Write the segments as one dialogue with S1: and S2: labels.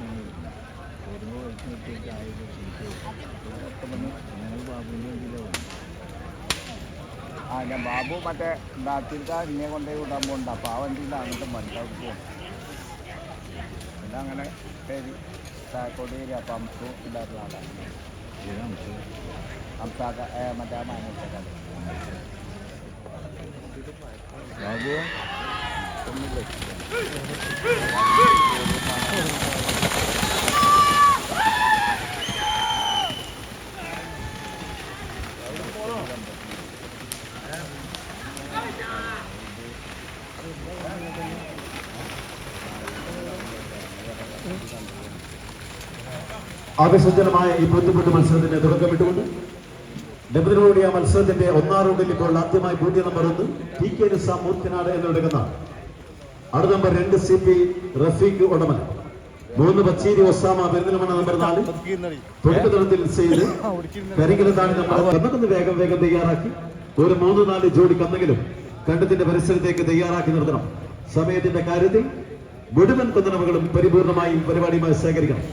S1: ഓരോ വയസ്സിനൊക്കെ ആയത് ഞങ്ങൾ ബാബുവിന്റെ വണ്ടിയിലാണ് ആ ഞാൻ ബാബു മറ്റേ ദാത്തിൽക്ക എന്നെ കൊണ്ടേ വിടാൻ പോകണ്ട അപ്പോൾ ആ വണ്ടിയിൽ അങ്ങനത്തെ വണ്ടി ഇതങ്ങനെ ശരി താക്കോട്ട് അപ്പം അംസു ഇല്ലാത്ത ആളാണ് അംസാക്ക മറ്റേ ആ മാനേജർ ബാബു? ഒന്നുമില്ല.
S2: ആവേശജനമായ ഈ പൊരുത്തപ്പെട്ട മത്സരത്തിന് തുടക്കമിട്ടുകൊണ്ട് ആ മത്സരത്തിന്റെ ഒന്നാം റൗണ്ടിൽ ഇപ്പോൾ ആദ്യമായി പൂജ്യ നമ്പർ ഒന്ന് ടി കെ നിസാം മൂർത്തിനാട് എന്നെടുക്കുന്ന അടുത്ത നമ്പർ രണ്ട് സി പി റഫീഖ് ഉടമൻ മൂന്ന് ബച്ചീരി ഒസാമ പെരുന്തൽമണ്ണ നമ്പർ നാല്. തൊഴിൽ ചെയ്ത് കരിങ്കലത്താണ് നമ്മൾ കന്നകുന്ന് വേഗം വേഗം തയ്യാറാക്കി. ഒരു മൂന്ന് നാല് ജോഡി കന്നെങ്കിലും കണ്ടത്തിന്റെ പരിസരത്തേക്ക് തയ്യാറാക്കി നിർത്തണം. സമയത്തിന്റെ കാര്യത്തിൽ മുഴുവൻ കുന്നനവുകളും പരിപൂർണമായും പരിപാടിയുമായി ശേഖരിക്കണം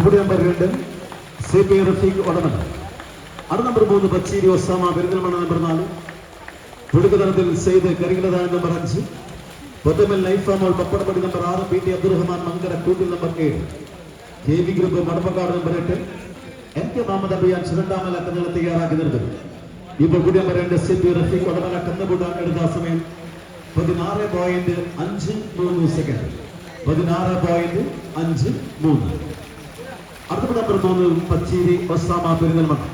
S2: പെൺകുടി നമ്പർ രണ്ട് സി പി റഫീഖ് ഉടമൻ അടുത്ത നമ്പർ മൂന്ന് ബച്ചീരി ഒസാമ പെരുന്തൽമണ്ണ നമ്പർ നാല്. പുഴുക്കുതലത്തിൽ സെയ്ദ് കരികിലതാണ് നമ്പർ അഞ്ച്. പൊത്തമ്മൽ ലൈഫ് ഫാമോൾ പപ്പടപ്പടി നമ്പർ ആറ്. പി ടി അബ്ദുറഹ്മാൻ മങ്കര കൂട്ടിൽ നമ്പർ ഏഴ്. K V group Madappakkad number എട്ട്. എൻ കെ മുഹമ്മദ് അബിയാൻ ചിരണ്ടാമല കന്നുകൾ തയ്യാറാക്കി നിർത്തും. ഇപ്പോൾ കൂടി നമ്പർ രണ്ട് സി പി റഫീഖ് ഉടമല കന്നുകൂട്ടാൻ എടുത്ത സമയം പതിനാറ് പോയിന്റ് അഞ്ച് മൂന്ന് സെക്കൻഡ് പതിനാറ് പോയിന്റ് അഞ്ച് മൂന്ന്. അടുത്ത നമ്പർ മൂന്ന് പച്ചേരി ഒസാമ പെരുന്തൽമണ്ണ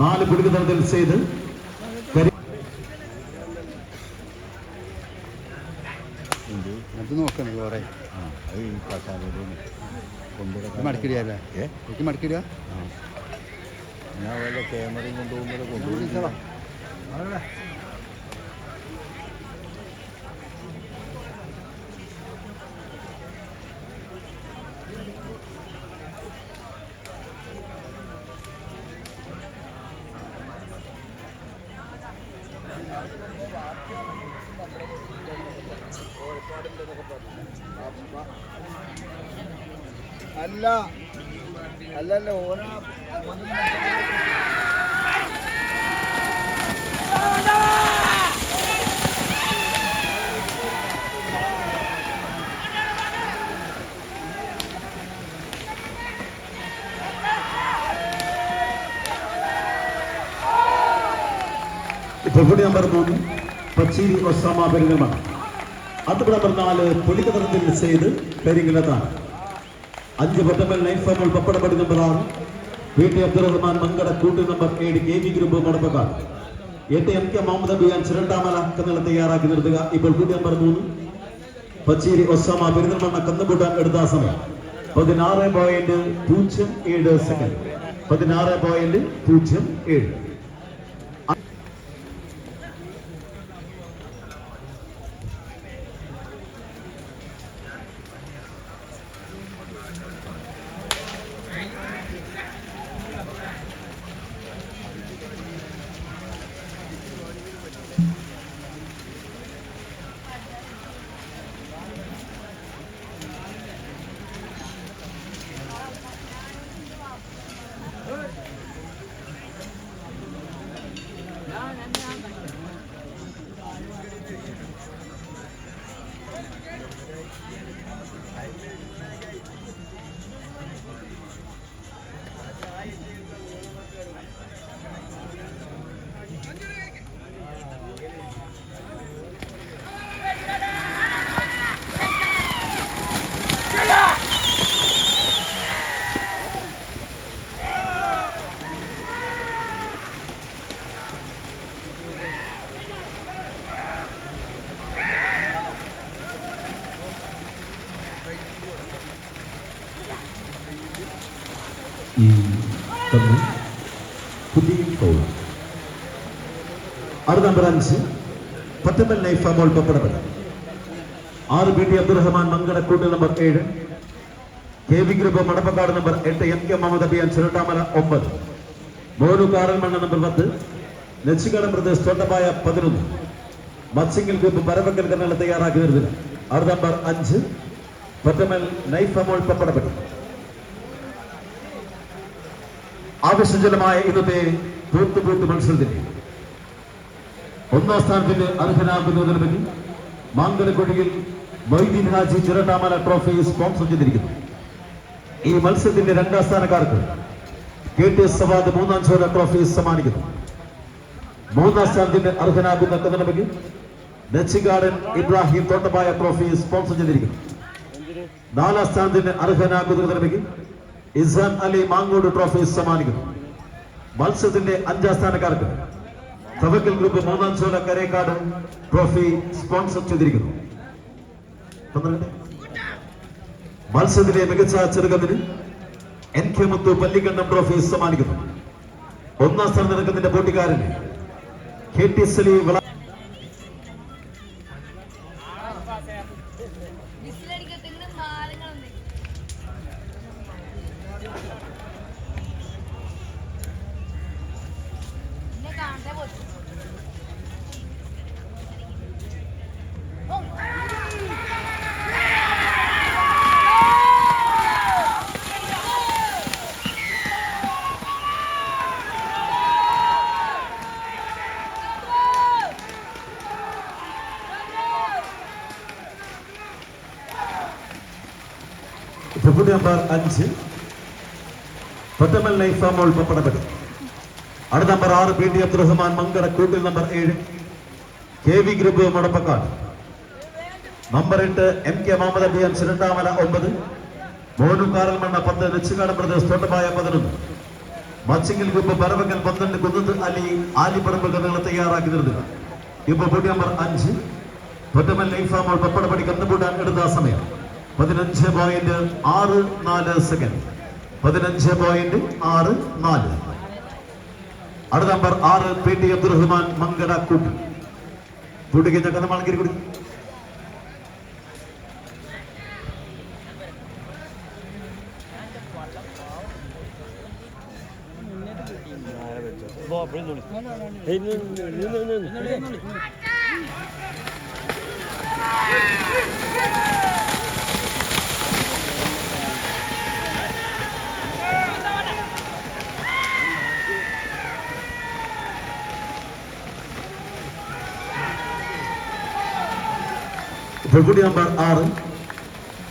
S2: നാല് പിടുക്കതലത്തിൽ ചെയ്ത്
S3: അത് നോക്കണം കുറെ
S1: അത് ഈ കസാലയിലാണ് കൊണ്ടുവരാൻ
S3: മടക്കിടിയല്ലേ എനിക്ക് മടക്കിടുക
S1: ഞാൻ വല്ല ക്യാമറയും കൊണ്ടുപോകുമ്പോൾ കൊണ്ടുപോയി
S4: അല്ല. അല്ലല്ല ഓന
S2: പെൺകുടി നമ്പർ മൂന്ന് പച്ചീരി ഒസാമ പെരുന്തൽമണ്ണ അടുത്ത നമ്പർ നാല് പൊലിക്കതറത്തിൽ ചെയ്ത് കരിങ്കിലത്താണ് അഞ്ച് പൊട്ടമൽ നൈഫാമോൾ പപ്പടപ്പടി നമ്പർ ആറ്. പി ടി അബ്ദുറഹ്മാൻ മങ്കട കൂട്ടി നമ്പർ ഏഴ് കെ വി ഗ്രൂപ്പ് മടപ്പക്കാട് എട്ട് എം കെ മുഹമ്മദ് അബിയാൻ ചിരണ്ടാമല കന്നുകൾ തയ്യാറാക്കി നിർത്തുക. ഇപ്പോൾ കൂട്ടി നമ്പർ മൂന്ന്. പച്ചീരി ഒസാമ പെരുന്തൽമണ്ണ കന്നുകൂട്ടാൻ എടുത്ത സമയം. പതിനാറ് പോയിന്റ് പൂജ്യം ഏഴ് സെക്കൻഡ് പതിനാറ് പോയിന്റ് പൂജ്യം ഏഴ്. ഈ തമ്മിൽ പുതിയ പൗൾ അടുത്ത നമ്പർ അഞ്ച് പത്തമ്പൽ നൈഫ മോൾ പപ്പടപ്പൽ ആറ് ബി ടി അബ്ദുറഹ്മാൻ മങ്കടക്കൂട്ട് നമ്പർ ഏഴ്. K V group Madappakkad number എട്ട് എം കെ മുഹമ്മദ് അബിയാൻ ചിരട്ടാമല ഒമ്പത്. മോനു കാറൽമണ്ണ നമ്പർ പത്ത്. നെച്ചിക്കാടൻ പ്രദേശ് തോട്ടപ്പായ പതിനൊന്ന്. മത്സ്യങ്ങൾ ഗ്രൂപ്പ് പരവക്കൽ കണ്ണുകൾ തയ്യാറാക്കി വരുന്നത് അടുത്ത നമ്പർ അഞ്ച് പത്തമൽ നൈഫ മോൾ പപ്പടപ്പൽ ആവശ്യജനമായ ഇന്നത്തെ പൂത്തുപൂത്ത് മത്സരത്തിൽ ഒന്നാം സ്ഥാനത്തിന് അർഹനാകുന്നതിന് പറ്റി മാങ്കലക്കൊടിയിൽ മൊയ്തീൻ ചിരട്ടാമല ട്രോഫി സ്പോൺസർ ചെയ്തിരിക്കുന്നു. ഈ മത്സരത്തിന്റെ രണ്ടാം സ്ഥാനക്കാർക്ക് കെ ടി എസ് സവാദ് മൂന്നാം ചോര ട്രോഫി സമ്മാനിക്കുന്നു. മൂന്നാം സ്ഥാനത്തിന് അർഹനാകുന്ന കഥനപതി നെച്ചിഗാർഡൻ ഇബ്രാഹിം തോട്ടപ്പായ ട്രോഫി സ്പോൺസർ ചെയ്തിരിക്കുന്നു. നാലാം സ്ഥാനത്തിന് അർഹനാകുന്ന കന്നടമയ്ക്ക് ഇസാൻ അലി മാങ്ങോട് ട്രോഫി സമ്മാനിക്കുന്നു. മത്സരത്തിന്റെ അഞ്ചാം സ്ഥാനക്കാർക്ക് തവക്കൽ ഗ്രൂപ്പ് മൂന്നാം ചോല കരേക്കാട് ട്രോഫി സ്പോൺസർ ചെയ്തിരിക്കുന്നു. മത്സ്യത്തിലെ മികച്ച ചെറുകത്തിന് N K Muthu Pallikkandam trophy സമ്മാനിക്കുന്നു. ഒന്നാം സ്ഥാനം നിൽക്കുന്നതിന്റെ പോട്ടിക്കാരന് കെ ടി സലി വിള ഡെപ്യൂട്ടി നമ്പർ അഞ്ച്. പത്തമൽ നൈഫ പപ്പടപടി. അടുത്ത നമ്പർ ആറ് പി ടി അബ്ദുറഹ്മാൻ മങ്കട കൂട്ടിൽ നമ്പർ ഏഴ്. K V group Madappakkad. Number എട്ട് എം കെ മുഹമ്മദ് അബിയാൻ ചിരട്ടാമല ഒമ്പത്. മോനു കാറൽമണ്ണ പത്ത് നെച്ചുകാട് പ്രദേശ് തോട്ടമായ പതിനൊന്ന്. മച്ചിങ്ങൽ ഗ്രൂപ്പ് പരവങ്കൽ പന്ത്രണ്ട് കുന്നത്ത് അലി ആലിപ്പറമ്പ് കഥകൾ തയ്യാറാക്കി നിർത്തുക ഇപ്പോൾ പൂട്ടി നമ്പർ അഞ്ച്. പൊറ്റമൽ നൈഫാമോൾ പപ്പടപടി കന്നുകൂട്ടാൻ എടുത്ത സമയം. പതിനഞ്ച് പോയിന്റ് ആറ് നാല് സെക്കൻഡ് പതിനഞ്ച് പോയിന്റ് ആറ് നാല്. അടുത്ത നമ്പർ ആറ് പി ടി അബ്ദുറഹ്മാൻ മങ്കട കൂട്ടി കൂട്ടിക്ക് ചക്കന മണക്കിരി കുടി പെൺകുടി നമ്പർ ആറ്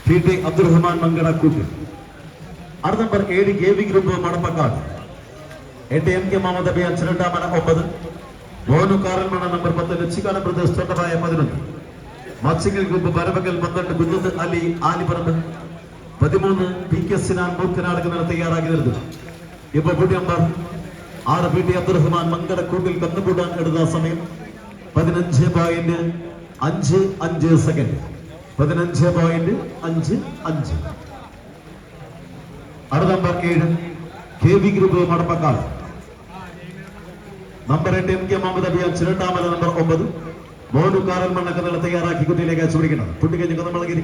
S2: പി ടി അബ്ദുറഹ്മാൻ മങ്കട കൂട്ടി. ആറ് നമ്പർ ഏഴ് കെ വി ഗ്രൂപ്പ് മണപ്പക്കാട്. എട്ട് എം കെ മുഹമ്മദ് അച്ഛനണ്ട ചിരണ്ടാമന ഒമ്പത്. മോനു കാറൽമണ നമ്പർ പത്ത് ലക്ഷിക്കാട് പ്രദേശ് തൊട്ടതായ പതിനൊന്ന്. മത്സ്യങ്ങൾ ഗ്രൂപ്പ് പരവകൽ പന്ത്രണ്ട് കുഞ്ഞത്ത് അലി ആലിപ്പറമ്പ് പതിമൂന്ന് പി കെ സിനാൻ മൂർക്കനാട് എന്നിവർ തയ്യാറാക്കി നിർത്തുക ഇപ്പൊ കൂട്ടി നമ്പർ ആറ് പി ടി അബ്ദുറഹ്മാൻ മങ്കട കൂട്ടിൽ കന്നുകൂട്ടാൻ എടുത്ത സമയം പതിനഞ്ച് പോയിന്റ് അഞ്ച് അഞ്ച് സെക്കൻഡ് പതിനഞ്ച് പോയിന്റ് അഞ്ച് അഞ്ച്. അടുത്ത നമ്പർ ഏഴ്. കെ വി ഗ്രൂപ്പ് മടപ്പക്കാൾ നമ്പർ എട്ട് M K Muhammad Abiyan Chirattamala number ഒമ്പത്. മോനു മണ്ണൊക്കെ മണ്ണക്കഥകൾ തയ്യാറാക്കി കുട്ടിയിലേക്ക് അയച്ചു പിടിക്കണം. കുട്ടി കഴിഞ്ഞ് കഥമളകിരി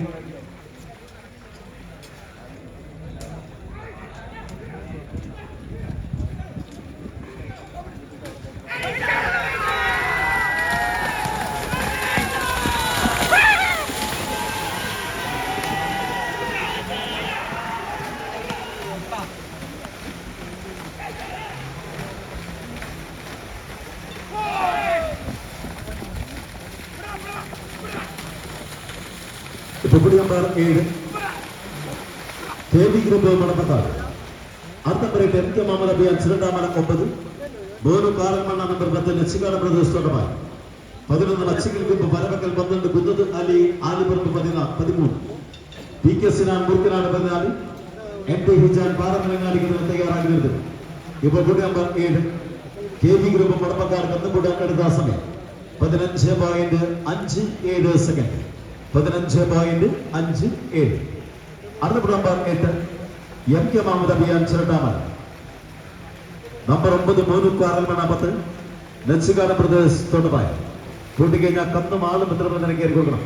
S2: കുട്ടി നമ്പർ ഏഴ്. കെ ഗ്രൂപ്പ് മണപ്പത്താറ് അടുത്ത എട്ട് എം കെ മുഹമ്മദ് അബിയാൻ ചിരട്ടാമല ഒമ്പത്. മോനു കാലമണ്ണ മണ്ണ നമ്പർ പത്ത് ലക്ഷ്യകാല പ്രദേശ് തൊട്ടമായി പതിനൊന്ന് ലക്ഷ്യങ്ങൾ ഗ്രൂപ്പ് പരവക്കൽ പന്ത്രണ്ട് കുന്നത് അലി ആലിപ്പുറത്ത് പതിനാ പതിമൂന്ന്. പി കെ സിനാൻ മുറുക്കനാട് പതിനാല്. എൻ ടി ഹിജാൻ പാറമലങ്ങാടിക്ക് തയ്യാറാക്കി നിർത്തും ഇപ്പോൾ കൂടി നമ്പർ ഏഴ്. കെ വി ഗ്രൂപ്പ് മടപ്പക്കാർ കന്നുകൂട്ടാൻ എടുത്ത സമയം. പതിനഞ്ച് പോയിന്റ് അഞ്ച് ഏഴ് സെക്കൻഡ് പതിനഞ്ച് പോയിന്റ് അഞ്ച് ഏഴ്. അടുത്ത നമ്പർ എട്ട് M K Muhammad Abiyan Chirattamala number ഒമ്പത് മൂന്ന് മണ പത്ത് നെച്ചുകാട് ബ്രദേഴ്സ് കൂട്ടിക്കഴിഞ്ഞാൽ കന്നും ആളും മിത്രം നിനക്ക് കയറി കൊടുക്കണം